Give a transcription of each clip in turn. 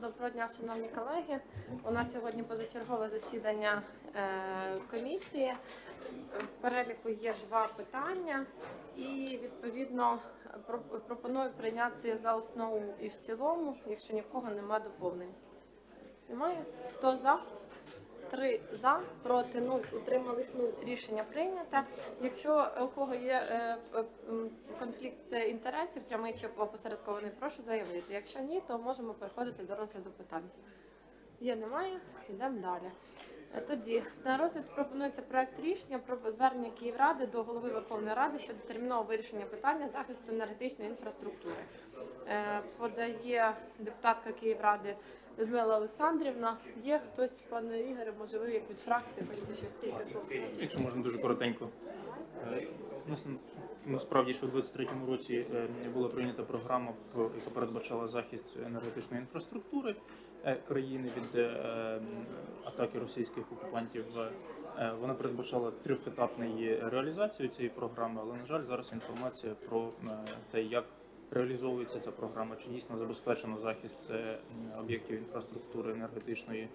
Доброго дня, шановні колеги. У нас сьогодні позачергове засідання е, комісії. В переліку є два питання, і відповідно пропоную прийняти за основу і в цілому, якщо ні в кого немає доповнень. Немає? Хто за? Три за, проти нуль, утримались нуль. Рішення прийнято. Якщо у кого є е, е, конфлікт інтересів, прямий чи опосередкований, прошу заявити. Якщо ні, то можемо переходити до розгляду питань. Є, немає? Йдемо далі. Е, Тоді на розгляд пропонується проект рішення про звернення Київради до голови Верховної Ради щодо термінового вирішення питання захисту енергетичної інфраструктури. Подає депутатка Київради Людмила Олександрівна. Є хтось, пане Ігоре, може ви як від фракції хочете щось кілька слов? Якщо можна дуже коротенько. Е, насправді, що у 2023 році е, була прийнята програма, про- яка передбачала захист енергетичної інфраструктури е, країни від атаки російських окупантів. Вона передбачала трьохетапну реалізацію цієї програми, але на жаль, зараз інформація про те, як реалізовується ця програма, чи дійсно забезпечено захист е, об'єктів інфраструктури енергетичної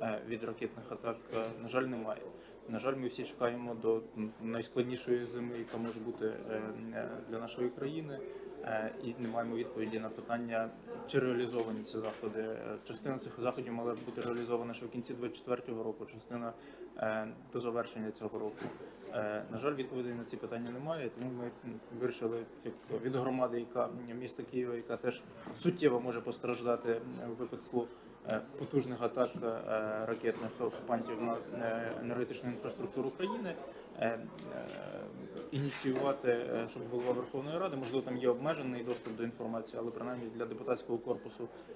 е, від ракетних атак, е, на жаль, немає. На жаль, ми всі чекаємо до найскладнішої зими, яка може бути для нашої країни, і не маємо відповіді на питання, чи реалізовані ці заходи. Частина цих заходів мала бути реалізована ще в кінці 2024 року, частина до завершення цього року. Е, На жаль, відповідей на ці питання немає, тому ми вирішили від громади, яка міста Києва, яка теж суттєво може постраждати м, у випадку е, потужних атак е, ракетних окупантів на е, енергетичну інфраструктуру країни. е, е, Ініціювати, е, щоб голова Верховної Ради, можливо, там є обмежений доступ до інформації, але принаймні для депутатського корпусу е,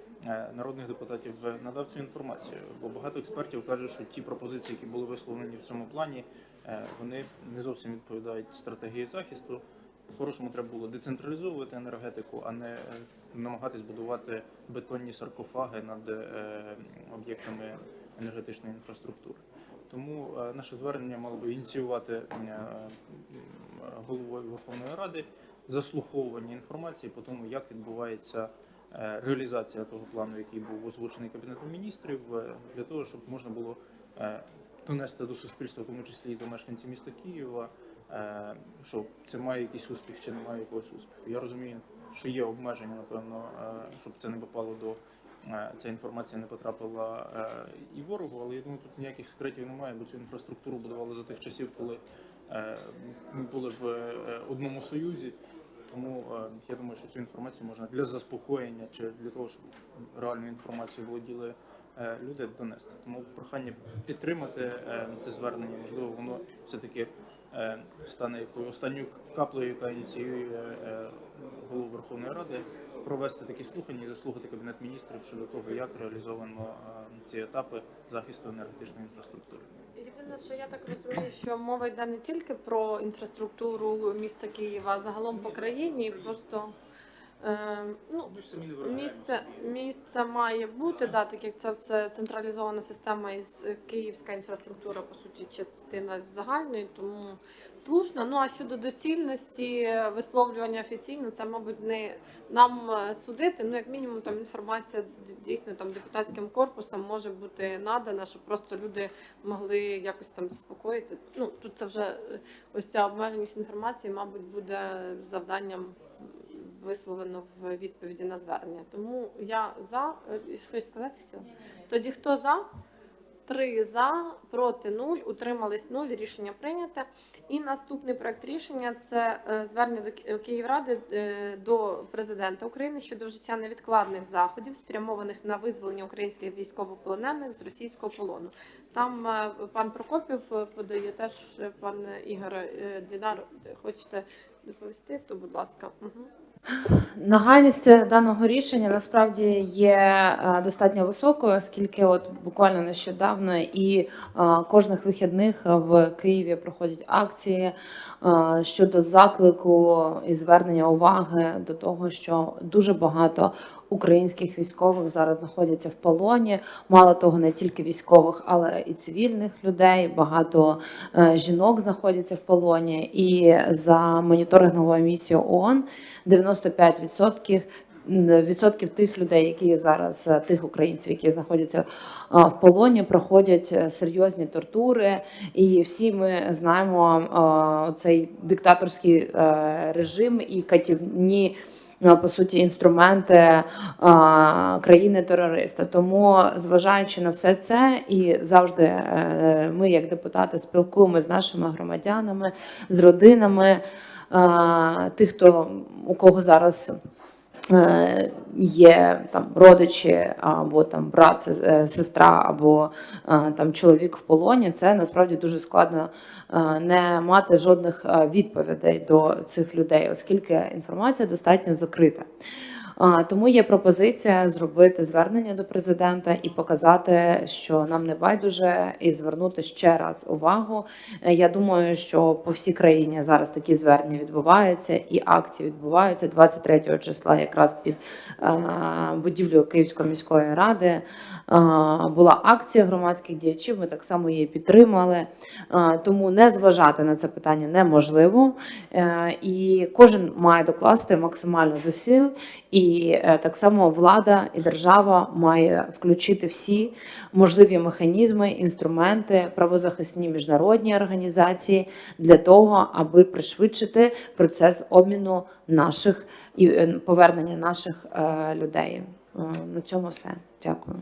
народних депутатів е, надав цю інформацію. Бо багато експертів кажуть, що ті пропозиції, які були висловлені в цьому плані, е, вони не зовсім відповідають стратегії захисту. По-хорошому треба було децентралізовувати енергетику, а не е, намагатись будувати бетонні саркофаги над е, об'єктами енергетичної інфраструктури. Тому е, наше звернення мало би ініціювати е, головою Верховної Ради заслуховування інформації по тому, як відбувається е, реалізація того плану, який був озвучений Кабінетом міністрів, е, для того, щоб можна було е, донести до суспільства, в тому числі і до мешканців міста Києва, е, що це має якийсь успіх чи не має якогось успіху. Я розумію, що є обмеження, напевно, е, щоб це не попало до е, ця інформація не потрапила е, і ворогу, але я думаю, тут ніяких секретів немає, бо цю інфраструктуру будували за тих часів, коли е, ми були в е, одному союзі. Тому е, я думаю, що цю інформацію можна для заспокоєння чи для того, щоб реальну інформацію володіли е, люди донести. Тому прохання підтримати е, це звернення. Можливо, воно все-таки е, стане якою останньою каплею, яка ініціює голову Верховної Ради провести такі слухання і заслухати кабінет міністрів щодо того, як реалізовано е, ці етапи захисту енергетичної інфраструктури. Єдине, що я так розумію, що мова йде не тільки про інфраструктуру міста Києва, а загалом по країні. Просто е, ну, Ми ж самі не місце, місце має бути, да, так як це все централізована система і з- київська інфраструктура, по суті, частина з загальної, тому слушно. Ну а щодо доцільності висловлювання офіційно, це, мабуть, не нам е, судити. Ну, як мінімум, там інформація дійсно там депутатським корпусом може бути надана, щоб просто люди могли якось там заспокоїти. Ну тут це вже е, ось ця обмеженість інформації, мабуть, буде завданням висловлено в відповіді на звернення. Тому я за Е, щось сказати хотіла? Тоді хто за? Три за, проти нуль, утримались нуль. Рішення прийнято. І наступний проект рішення це е, звернення до Київради е, до президента України щодо вжиття невідкладних заходів, спрямованих на визволення українських військовополонених з російського полону. Там пан Прокопів подає теж пан Ігор Дінар. Хочете доповісти? То будь ласка. Нагальність даного рішення насправді є е, достатньо високою, оскільки от буквально нещодавно і е, кожних вихідних в Києві проходять акції е, щодо заклику і звернення уваги до того, що дуже багато українських військових зараз знаходяться в полоні. Мало того, не тільки військових, але і цивільних людей. Багато е, жінок знаходяться в полоні. І за моніторинговою місією ООН 95% відсотків тих людей, які зараз е, тих українців, які знаходяться в полоні, проходять е, серйозні тортури, і всі ми знаємо цей диктаторський е, режим і катівні. е, По суті, інструменти країни-терориста. Тому, зважаючи на все це, і завжди е, ми, як депутати, спілкуємося з нашими громадянами, з родинами тих, хто у кого зараз е, є там родичі, або там брат, е, сестра, або е, там чоловік в полоні. Це насправді дуже складно не мати жодних відповідей до цих людей, оскільки інформація достатньо закрита. Тому є пропозиція зробити звернення до президента і показати, що нам не байдуже, і звернути ще раз увагу. Е, Я думаю, що по всій країні зараз такі звернення відбуваються, і акції відбуваються 23 числа, якраз під е, будівлею Київської міської ради. е, Була акція громадських діячів. Ми так само її підтримали. Тому не зважати на це питання неможливо. І кожен має докласти максимально зусиль. І е, так само влада і держава має включити всі можливі механізми, інструменти, правозахисні міжнародні організації для того, аби пришвидшити процес обміну наших і е, повернення наших е, людей. На цьому все. Дякую.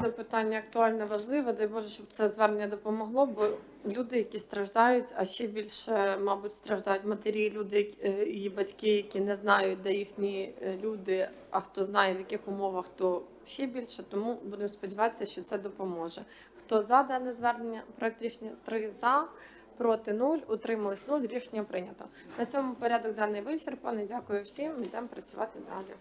Це питання актуальне, важливе. Дай Боже, щоб це звернення допомогло, бо люди, які страждають, а ще більше, мабуть, страждають матері, люди е, і батьки, які не знають, де їхні е, люди, а хто знає, в яких умовах, то ще більше. Тому будемо сподіватися, що це допоможе. Хто за дане звернення? Проект рішення 3 за. Проти 0, утримались 0, рішення прийнято. На цьому порядок денний вичерпаний. Дякую всім. Йдемо працювати далі.